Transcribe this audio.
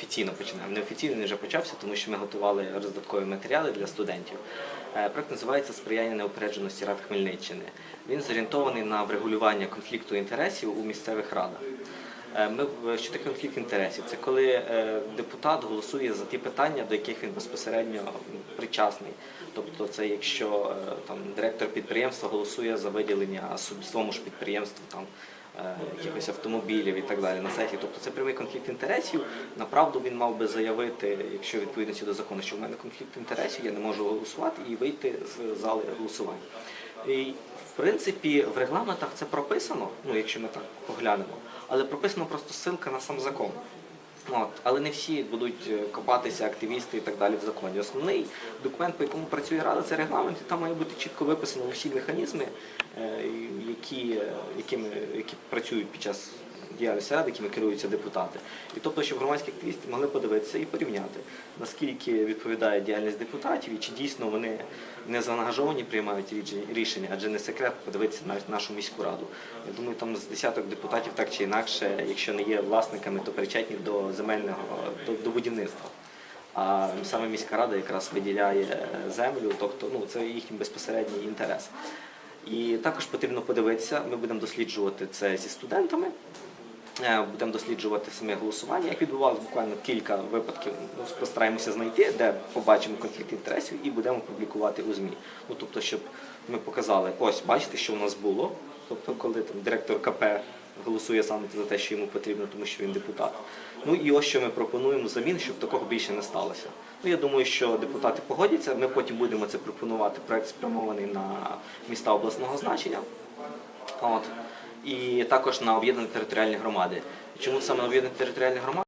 офіційно починаємо. Неофіційно вже почався, тому що ми готували роздаткові матеріали для студентів. Е, Проект називається Сприяння неупередженості рад Хмельниччини. Він зорієнтований на врегулювання конфлікту інтересів у місцевих радах. Е, Ми що таке конфлікт інтересів? Це коли е, депутат голосує за ті питання, до яких він безпосередньо причасний. Тобто, це якщо там директор підприємства голосує за виділення своєму ж підприємству там якихось автомобілів і так далі на сайті. Тобто це прямий конфлікт інтересів. Направду він мав би заявити, якщо відповідності до закону, що в мене конфлікт інтересів, я не можу голосувати і вийти з зали голосування. І в принципі в регламентах це прописано, ну якщо ми так поглянемо, але прописано просто ссылка на сам закон. От, але не всі будуть е, копатися активісти і так далі в законі. Основний документ, по якому працює рада, це регламент, і там має бути чітко виписано всі механізми, е, які, е, якими, які працюють під час діяльності ради, якими керуються депутати. І тобто, щоб громадські активісти могли подивитися і порівняти, наскільки відповідає діяльність депутатів і чи дійсно вони не заангажовані приймають рішення, адже не секрет подивитися навіть нашу міську раду. Я думаю, там з десяток депутатів так чи інакше, якщо не є власниками, то причетні до земельного до, до будівництва. А саме міська рада якраз виділяє е, землю, тобто ну це їхній безпосередній інтерес. І також потрібно подивитися, ми будемо досліджувати це зі студентами. Е, Будемо досліджувати саме голосування, як відбувалося буквально кілька випадків. Ну, постараємося знайти, де побачимо конфлікт інтересів, і будемо публікувати у ЗМІ. Ну тобто, щоб ми показали, ось бачите, що у нас було. Тобто, коли там директор КП голосує саме за те, що йому потрібно, тому що він депутат. Ну і ось що ми пропонуємо замін, щоб такого більше не сталося. Ну я думаю, що депутати погодяться. Ми потім будемо це пропонувати. Проект спрямований на міста обласного значення. От. І також на об'єднані територіальні громади. Чому саме на об'єднані територіальні громади?